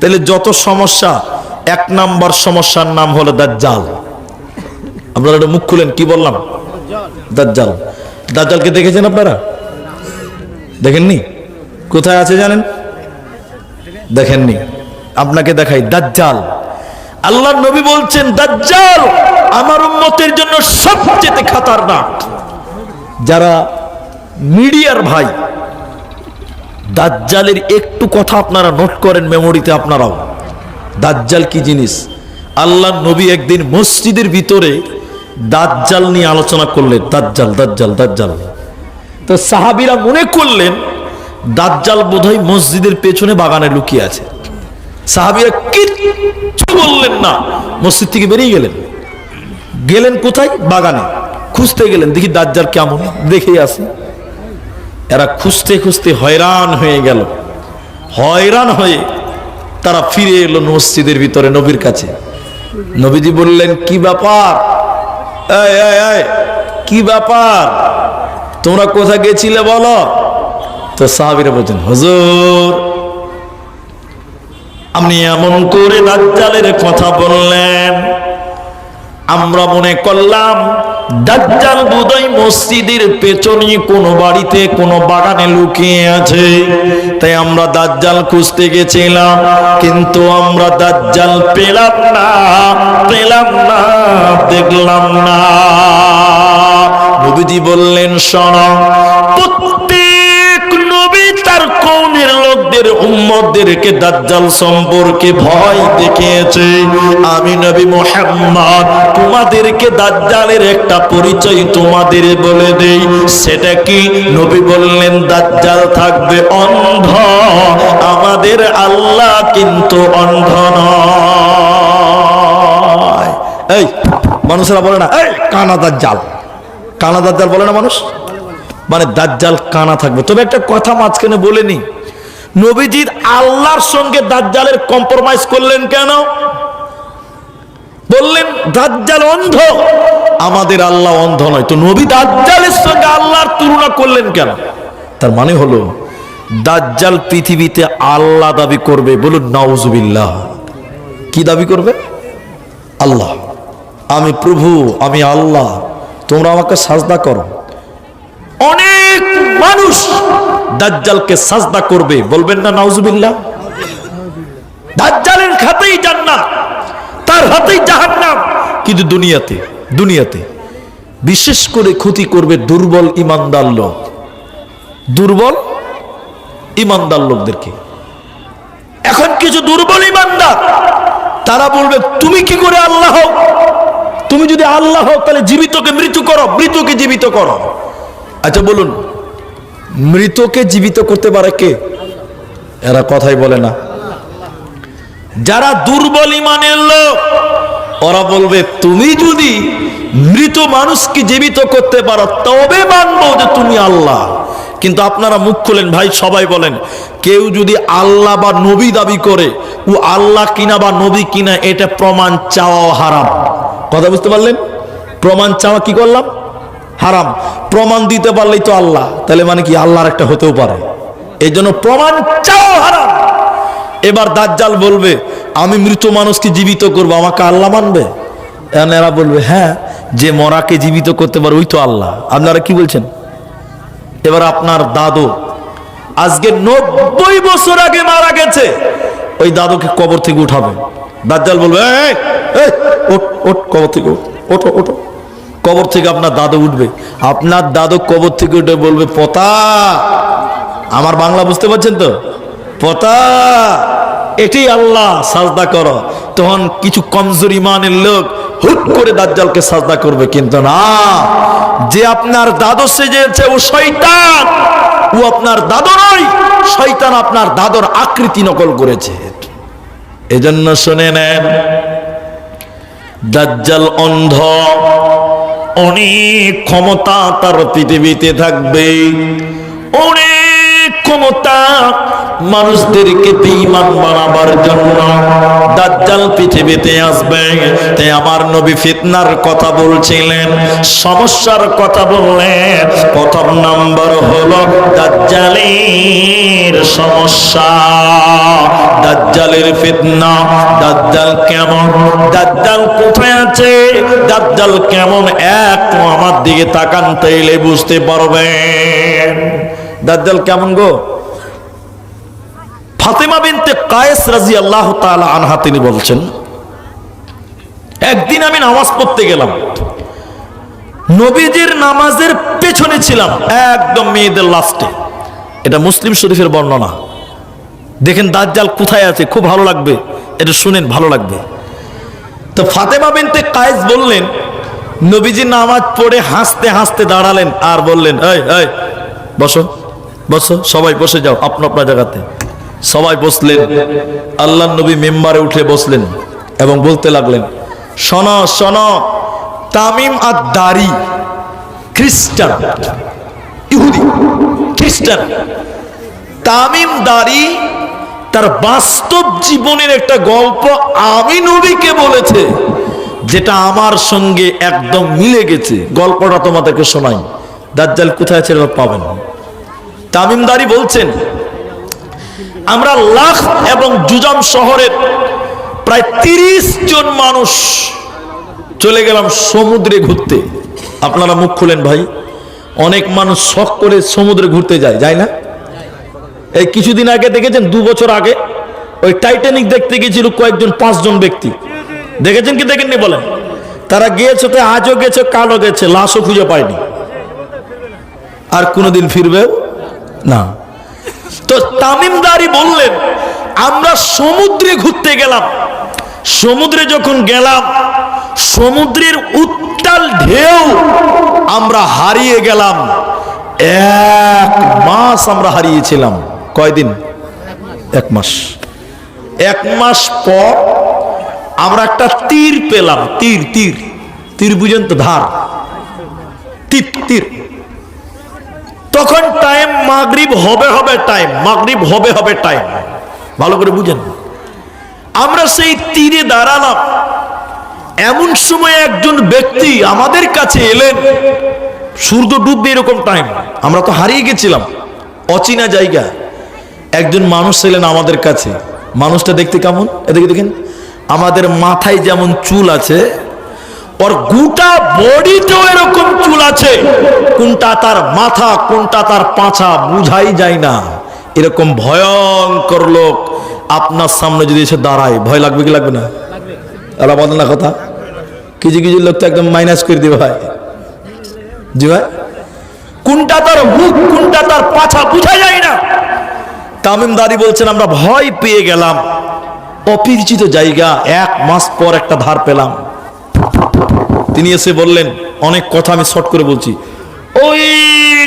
তাহলে যত সমস্যা, এক নাম্বার সমস্যার নাম হলো দাজ্জাল। আপনারা একটা মুখ খুলেন, কি বললাম? দাজ্জাল। দাজ্জালকে দেখেছেন আপনারা? দেখেননি? কোথায় আছে জানেন? দেখেননি। আপনাকে দেখাই, দাজ্জাল। আল্লাহ নবী বলছেন, দাজ্জাল আমার উম্মতের জন্য সবচেয়ে খাতারনাক। যারা মিডিয়ার ভাই দাজ্জালের একটু কথা আপনারা নোট করেন মেমোরিতে আপনারাও। দাজ্জাল কি জিনিস? আল্লাহ নবী একদিন মসজিদের ভিতরে দাজ্জাল নিয়ে আলোচনা করলেন। দাজ্জাল দাজ্জাল দাজ্জাল। তো সাহাবিরা মনে করলেন, দাজ্জাল বোধহয় মসজিদের পেছনে বাগানে লুকিয়ে আছে। সাহাবিরা কিচ্ছু বললেন না। মসজিদ থেকে বেরিয়ে গেলেন। গেলেন কোথায়? বাগানে। খুঁজতে গেলেন। দেখি দাজ্জাল কেমন। দেখেই আসি। এরা খুঁজতে খুঁজতে হয়রান হয়ে গেল। হয়রান হয়ে তারা ফিরে এলো মসজিদের ভিতরে নবীর কাছে। নবীজি বললেন, কি ব্যাপার? কি ব্যাপার? তোমরা কোথায় গেছিলে বলো? তো সাহাবিরা বলছেন, হজুর, আপনি এমন করে দাজ্জালের কথা বললেন। আমরা মনে করলাম দাজ্জাল বোধহয় মসজিদের পেছনে কোনো বাড়িতে, কোনো বাগানে লুকিয়ে আছে। তাই আমরা দাজ্জাল খুঁজতে গেছিলাম, কিন্তু আমরা দাজ্জাল পেলাম না পেলাম না, দেখলাম না। নবীজি বললেন, শোন, প্রত্যেক নবী তার কৌমের লোকদের, উম্মতদেরকে দাজ্জাল সম্পর্কে ভয় দেখিয়েছে। আমি নবী মোহাম্মদ। তোমাদেরকে দাজ্জালের একটা পরিচয় তোমাদের বলে দেই। সেটা কি? নবী বললেন, দাজ্জাল থাকবে অন্ধ। আমাদের আল্লাহ কিন্তু অন্ধ নয়। এই, মানুষেরা বলে না, এই, কানা দাজ্জাল। কানা দাজ্জাল বলে না মানুষ? মানে দাজ্জাল কানা থাকবে। তবে একটা কথা মাঝখানে বলেনি নবীজির আল্লাহর সঙ্গে দাজ্জালের কম্প্রোমাইজ করলেন কেন? বললেন, দাজ্জাল অন্ধ? আমাদের আল্লাহ অন্ধ নয়। তো নবী দাজ্জালের সঙ্গে আল্লাহর তুলনা করলেন কেন? তার মানে হলো, দাজ্জাল পৃথিবীতে আল্লাহ দাবি করবে। বলুন, নাউজুবিল্লাহ। কি দাবি করবে? আল্লাহ। আমি প্রভু, আমি আল্লাহ। তোমরা আমাকে সাজদা করো। অনেক মানুষ দাজ্জালকে সাজদা করবে। বলবেন না, নাউজুবিল্লাহ। দাজ্জালের খাতেই জান্নাত। তার হাতেই জাহান্নাম। কিন্তু দুনিয়াতে দুনিয়াতে বিশেষ করে ক্ষতি করবে দুর্বল ইমানদার লোক। দুর্বল ইমানদার লোকদেরকে। এখন কিছু দুর্বল ইমানদার, তারা বলবে, তুমি কি করে আল্লাহ তুমি যদি আল্লাহ হও, তাহলে জীবিতকে মৃত্যু করো মৃতকে জীবিত করো। আচ্ছা বলুন মৃতকে জীবিত করতে পারে কে? এরা কথাই বলে না। যারা দুর্বল ইমানের লোক, ওরা বলবে, তুমি যদি মৃত মানুষকে জীবিত করতে পারো, তবে মানবো যে তুমি আল্লাহ। কিন্তু আপনারা মুখ খুলেন, ভাই, সবাই বলেন, কেউ যদি আল্লাহ বা নবী দাবি করে, ও আল্লাহ কিনা বা নবী কিনা, এটা প্রমাণ চাওয়াও হারাম। কথা বুঝতে পারলেন? প্রমাণ চাওয়া কি করলাম? হারাম। প্রমাণ দিতে পারলেই তো আল্লাহ। তাহলে মানে কি আল্লাহর একটা হতেও পারে। এই জন্য প্রমাণ চাও হারাম। এবার দাজ্জাল বলবে আমি মৃত মানুষকে জীবিত করব আমাকে আল্লাহ মানবে? এরা বলবে হ্যাঁ যে মরাকে জীবিত করতে পারে ওই তো আল্লাহ। আপনারা কি বলছেন? এবার আপনার দাদু আজকে নব্বই বছর আগে মারা গেছে ওই দাদুকে কবর থেকে উঠাবে। দাজ্জাল বলবে "এই, এই, ওঠ ওঠ কবর থেকে ওঠো ওঠো। কবর থেকে আপনার দাদু উঠবে। আপনার দাদু কবর থেকে উঠে বলবে পতা আমার বাংলা বুঝতে পারছেন তো? পতা এটি আল্লাহ সাজদা করো। তখন কিছু কমজোর ইমানের লোক হুট করে দাজ্জালকে সাজদা করবে, কিন্তু না। যে আপনার দাদু সেজেছে ও শয়তান। ও আপনার দাদু নয়, শয়তান আপনার দাদর আকৃতি নকল করেছে। এজন্য শুনে নেন, দাজ্জাল অন্ধ, অনেক ক্ষমতা তার পৃথিবীতে থাকবে। অনেক ক্ষমতা মানুষদেরকে বেঈমান বানাবার জন্য দাজ্জাল পৃথিবীতে আসবে। তাই আমার নবী ফিতনার কথা বলছিলেন, সমস্যার কথা বললেন। প্রথম নাম্বার হলো দাজ্জালের সমস্যা। দাজ্জালের ফিতনা, দাজ্জাল কেমন? দাজ্জাল কোথায় আছে? দাজ্জাল কেমন একটু আমার দিকে তাকান, তাইলে বুঝতে পারবেন। দাজ্জাল কেমন গো? ফাতেমা বিনতে কায়েস রাজি আল্লাহ তাআলা আনহা তিনি বলছেন, একদিন আমি নামাজ পড়তে গেলাম। নবীজির নামাজের পেছনে ছিলাম, একদম মেয়েদের লাস্টে। এটা মুসলিম শরীফের বর্ণনা। দেখেন দাজ্জাল কোথায় আছে? খুব ভালো লাগবে। এটা শুনেন, ভালো লাগবে। তো ফাতেমা বিনতে কায়েস বললেন, নবীজি নামাজ পড়ে হাসতে হাসতে দাঁড়ালেন আর বললেন, এই বসো বসো, সবাই বসে যাও আপনা আপনার জায়গাতে। সবাই বসলেন। আল্লাহ নবী মেম্বারে উঠে বসলেন এবং বলতে লাগলেন, শোনো শোনো, তামিম আর দাড়ি খ্রিস্টান, ইহুদি খ্রিস্টান। তামিম দাড়ি তার বাস্তব জীবনের একটা গল্প আমি নবীকে বলেছে, যেটা আমার সঙ্গে একদম মিলে গেছে। গল্পটা তোমাদেরকে শোনাই। দাজ্জাল কোথায় এরা পাবেন। তামিমদারি বলছেন আমরা লাখ এবং জুজাম শহরের প্রায় তিরিশ জন মানুষ চলে গেলাম সমুদ্রে ঘুরতে। আপনারা মুখ খুলেন ভাই। অনেক মানুষ শখ করে সমুদ্রে ঘুরতে যায় যায় না? এই কিছুদিন আগে দেখেছেন, দু বছর আগে, ওই টাইটানিক দেখতে গেছিল কয়েকজন, পাঁচজন ব্যক্তি। দেখেছেন কি দেখেননি বলেন? তারা গিয়েছে তো আজও গেছে, কালও গেছে, লাশও খুঁজে পায়নি। আর কোনোদিন ফিরবেও? না। তো তামিমদারি বললেন, আমরা সমুদ্রে ঘুরতে গেলাম। সমুদ্রে যখন গেলাম, সমুদ্রের উত্তাল ঢেউ আমরা হারিয়ে গেলাম। এক মাস আমরা হারিয়েছিলাম। কয়দিন? এক মাস। এক মাস পর আমরা একটা তীর পেলাম। তীর তীর। তীর বুঝেন তো ধার। তীর তীর। তখন টাইম মাগরিব হবে হবে টাইম মাগরিব হবে হবে টাইম ভালো করে বুঝেন। আমরা সেই তীরে দাঁড়ালাম। এমন সময় একজন ব্যক্তি আমাদের কাছে এলেন। সূর্য ডুববে এরকম টাইম আমরা তো হারিয়ে গেছিলাম। অচেনা জায়গা। একজন মানুষ এলেন আমাদের কাছে। মানুষটা দেখতে কেমন? এদিকে দেখেন। আমাদের মাথায় যেমন চুল আছে ওর গোটা বডিতেও এরকম চুল আছে কোনটা তার মাথা কোনটা তার পাছা বুঝাই যায় না এরকম ভয়ঙ্কর লোক আপনার সামনে যদি এসে দাঁড়ায় ভয় লাগবে কি লাগবে না আল্লাহ বলেন না কথা কিছু কিছু লোক তো একদম মাইনাস করে দিবে ভাই জি ভাই কোনটা তার মুখ কোনটা তার পাছা বুঝা যায় না তামিমদারি বলছেন আমরা ভয় পেয়ে গেলাম অপরিচিত জায়গা এক মাস পর একটা ধার পেলাম তিনি এসে বললেন, অনেক কথা আমি শর্ট করে বলছি। ওই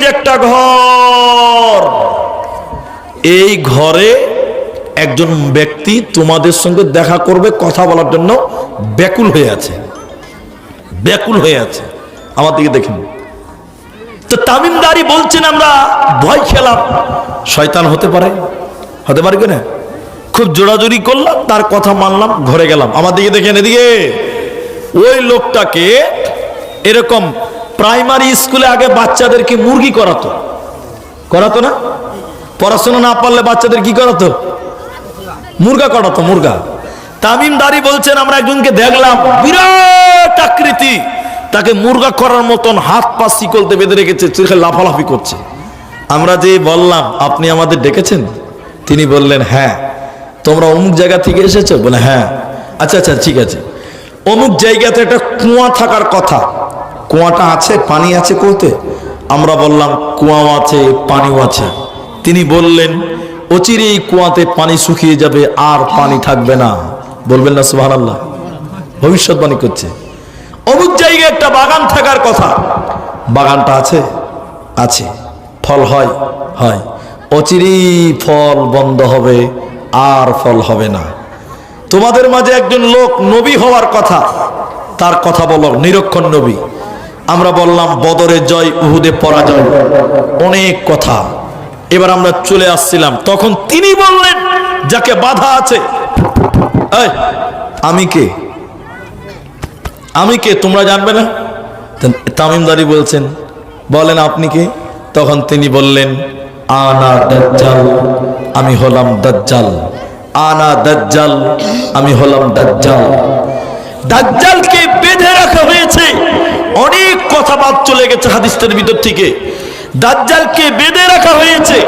যে একটা ঘর, এই ঘরে একজন ব্যক্তি তোমাদের সঙ্গে দেখা করবে, কথা বলার জন্য ব্যাকুল হয়ে আছে। ব্যাকুল হয়ে আছে। আমার দিকে দেখেন। তো তামিমদারি বলছেন আমরা, ভয় খেলাম। শয়তান হতে পারে? হতে পারে কিনা খুব জোড়াজুড়ি করলাম, তার কথা মানলাম, ঘরে গেলাম। আমার দিকে দেখেন এদিকে। ওই লোকটাকে এরকম প্রাইমারি স্কুলে আগে বাচ্চাদেরকে মুরগি করাতো। করাতো না? পড়াশোনা না পারলে বাচ্চাদের কি করাতো? মুরগা করাতো, মুরগা। তামিম দারি বলছেন, আমরা একজনকে দেখলাম, বিরাট আকৃতি। তাকে মুরগা করার মতন হাত পা শিকলতে বেঁধে রেখেছে, চোখে লাফালাফি করছে। আমরা যে বললাম, আপনি আমাদের ডেকেছেন? তিনি বললেন হ্যাঁ। তোমরা অমুক জায়গা থেকে এসেছ? বলে হ্যাঁ। আচ্ছা আচ্ছা ঠিক আছে। অমুক জায়গাতে একটা কুয়া থাকার কথা। কুয়াটা আছে, পানি আছে কুয়োতে আমরা বললাম, কুয়াও আছে, পানিও আছে। তিনি বললেন, অচিরেই কুয়াতে পানি শুকিয়ে যাবে, আর পানি থাকবে না। বলবেন না সুহান আল্লাহ ভবিষ্যৎবাণী করছে। অমুক জায়গায় একটা বাগান থাকার কথা। বাগানটা আছে? আছে। ফল হয়? হয়। অচিরেই ফল বন্ধ হবে, আর ফল হবে না। তোমাদের মাঝে একজন লোক নবী হওয়ার কথা, তার কথা বলো নিরক্ষণ নবী। আমরা বললাম, বদরে জয়, উহুদে পরাজয়। অনেক কথা। এবার আমরা চলে আসছিলাম। তখন তিনি বললেন, যাকে বাধা আছে আমি কে? আমি কে? তোমরা জানবে না? তামিমদারি বলছেন, বলেন আপনি কে? তখন তিনি বললেন, আনা দাজ্জাল, আমি হলাম দাজ্জাল। আনা দাজ্জাল, আমি হলাম দাজ্জাল। দাজ্জালকে বেঁধে রাখা হয়েছে। অনেক কথা বাদ চলে গেছে হাদিসটার ভিতর থেকে। দাজ্জালকে বেঁধে রাখা হয়েছে।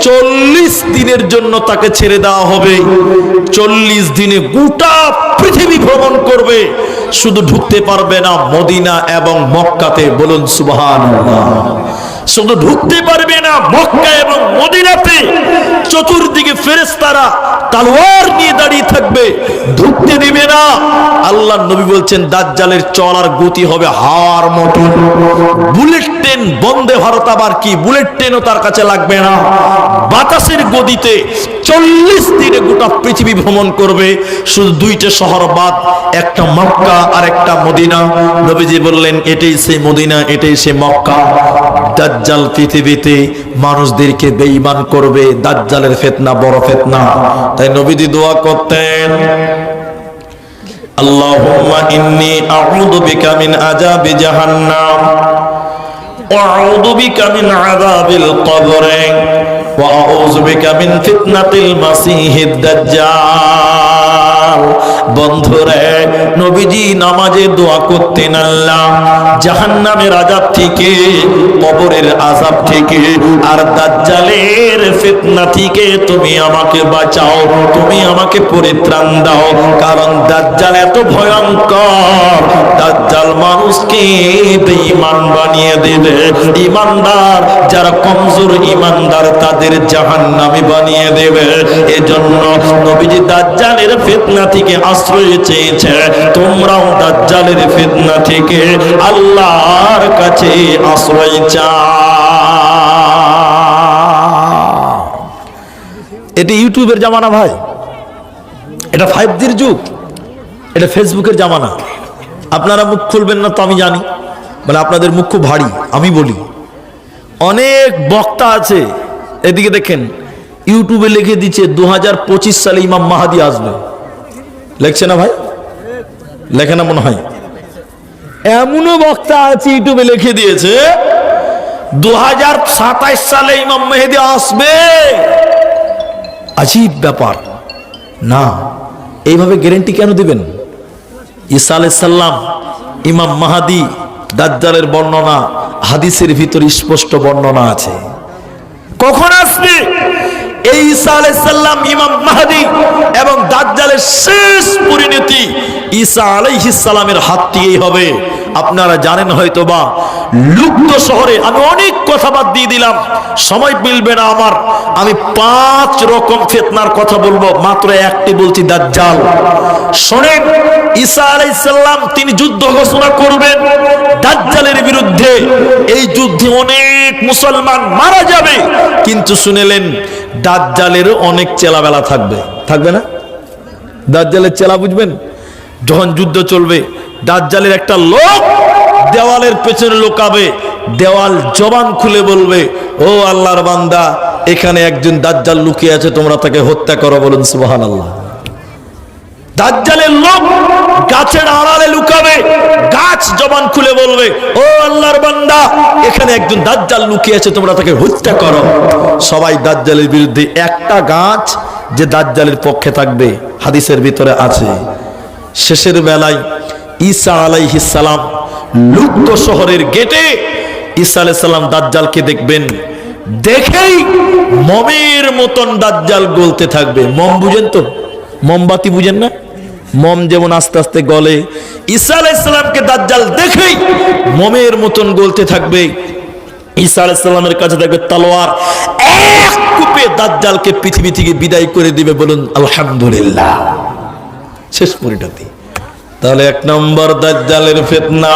চল্লিশ দিনের জন্য তাকে ছেড়ে দেওয়া হবে। চল্লিশ দিনে গোটা পৃথিবী ভ্রমণ করবে। শুধু ঢুকতে পারবে না মদিনা এবং মক্কাতে। বলুন সুবহান শুধু ঢুকতে পারবে না মক্কা এবং মদিনাতে। চতুর্দিকে ফেরেস্তারা তালোয়ার নিয়ে দাঁড়িয়ে থাকবে। ঢুকতে দিবে না। আল্লাহ নবী বলছেন, দাজ্জালের চলার গতি হবে হাওয়ার মতো। বুলেট ট্রেন বন্দে ভারত আবার কি? বুলেট ট্রেনও তার কাছে লাগবে না। বাতাসের গদিতে চল্লিশ দিনে গোটা পৃথিবী ভ্রমণ করবে। শুধু দুইটা শহর বাদ, একটা মক্কা আর একটা মদিনা। নবীজি বললেন, এটাই সে মদিনা, এটাই সে মক্কা। দাজ্জাল পৃথিবীতে মানুষদেরকে বেঈমান করবে, দাজ্জালের ফেতনা বড় ফেতনা। তাই নবীজি দোয়া করতেন, আল্লাহুম্মা ইন্নি আউযু বিকা মিন আযাবি জাহান্নাম, ওয়া আউযু বিকা মিন আযাবিল ওয়া আউযু বিকা মিন ফিতনাতিল মাসিহিদ দাজ্জাল। বন্ধুরে, নবীজি নামাজে দোয়া করতেন আল্লাহ। জাহান্নামের আজাব থেকে, কবরের আজাব থেকে, আর দাজ্জালের ফিতনা থেকে তুমি আমাকে বাঁচাও, তুমি আমাকে পরিত্রাণ দাও। কারণ দাজ্জাল এত ভয়ঙ্কর, দাজ্জাল মানুষকে বেঈমান বানিয়ে দেবে। ইমানদার যারা কমজোর ইমানদার তাদের জাহান্নামী বানিয়ে দেবে। এজন্য নবীজি দাজ্জালের ফিতনা থেকে আশ্রয় চেয়েছে, তোমরাও দাজ্জালের ফিতনা থেকে আল্লাহর কাছে আশ্রয় চাও এটি ইউটিউবের জামানা ভাই। এটা ফাইভ জির যুগ। এটা ফেসবুকের জামানা। আপনারা মুখ খুলবেন না তো আমি জানি। মানে আপনাদের মুখ খুব ভারী, আমি বলি। অনেক বক্তা আছে, এদিকে দেখেন, ইউটিউবে লিখে দিচ্ছে দু হাজার পঁচিশ সালে ইমাম মাহাদি আসবে। লেখছে না ভাই? লেখে না মনে হয়? এমনও বক্তা আছে, ইউটিউবে লিখে দিয়েছে দু হাজার সাতাইশ সালে ইমাম মেহেদি আসবে। আজীব ব্যাপার। না, এইভাবে গ্যারেন্টি কেন দিবেন? ঈসা আলাইসাল্লাম ইমাম মাহাদি, দাজ্জালের বর্ণনা, হাদিসের ভিতর স্পষ্ট বর্ণনা আছে। কখন আসবে? এই ঈসা আলাইসাল্লাম ইমাম মাহাদি এবং দাজ্জালের শেষ পরিণতি ঈসা হাত দিয়েই হবে। আপনারা জানেন হয়তো বা শহরে আমি অনেক কথা বাদ দিয়ে দিলাম। সময় মিলবে না আমার। আমি পাঁচ রকম ফেতনার কথা বলব, মাত্র একটি বলছি দাজ্জাল। শোনেন, ঈসা আলাইসাল্লাম তিনি যুদ্ধ ঘোষণা করবেন, দাজ্জালের বিরুদ্ধে। এই যুদ্ধে অনেক মুসলমান মারা যাবে। কিন্তু শুনেলেন দাজ্জালেরও অনেক চেলাবেলা থাকবে। থাকবে না? দাজ্জালের চেলা বুঝবেন? যখন যুদ্ধ চলবে, দাজ্জালের একটা লোক দেওয়ালের পেছনে লোকাবে, দেওয়াল জবান খুলে বলবে, ও আল্লাহর বান্দা, এখানে একজন দাজ্জাল লুকিয়ে আছে, তোমরা তাকে হত্যা করো, বলুন সুবহান আল্লাহ দাজ্জালের লোক গাছের আড়ালে লুকাবে, গাছ জবান খুলে বলবে, ও আল্লাহর বান্দা, এখানে একজন দাজ্জাল লুকিয়ে আছে তোমরা তাকে হত্যা করো। সবাই দাজ্জালের বিরুদ্ধে, একটা গাছ যে দাজ্জালের পক্ষে থাকবে, হাদিসের ভিতরে আছে। শেষের বেলায় ঈসা আলাইহিস সালাম লুপ্ত শহরের গেটে ঈসা আলাইহিস সালাম দাজ্জালকে দেখবেন। দেখেই মমের মতন দাজ্জাল গলতে থাকবে। মম বুঝেন তো? মোমবাতি বুঝেন না? মম যেমন আস্তে আস্তে গলে। ঈসা আলাইসাল্লামকে দাজ্জাল দেখেই মমের মতন গলতে থাকবে। ঈসা আলাইসাল্লামের কাছে থাকবে তলোয়ার। এক কূপে দাজ্জালকে পৃথিবী থেকে বিদায় করে দিবে বলুন, আলহামদুলিল্লাহ। শেষ পরিণতি। তাহলে এক নম্বর দাজ্জালের ফেতনা।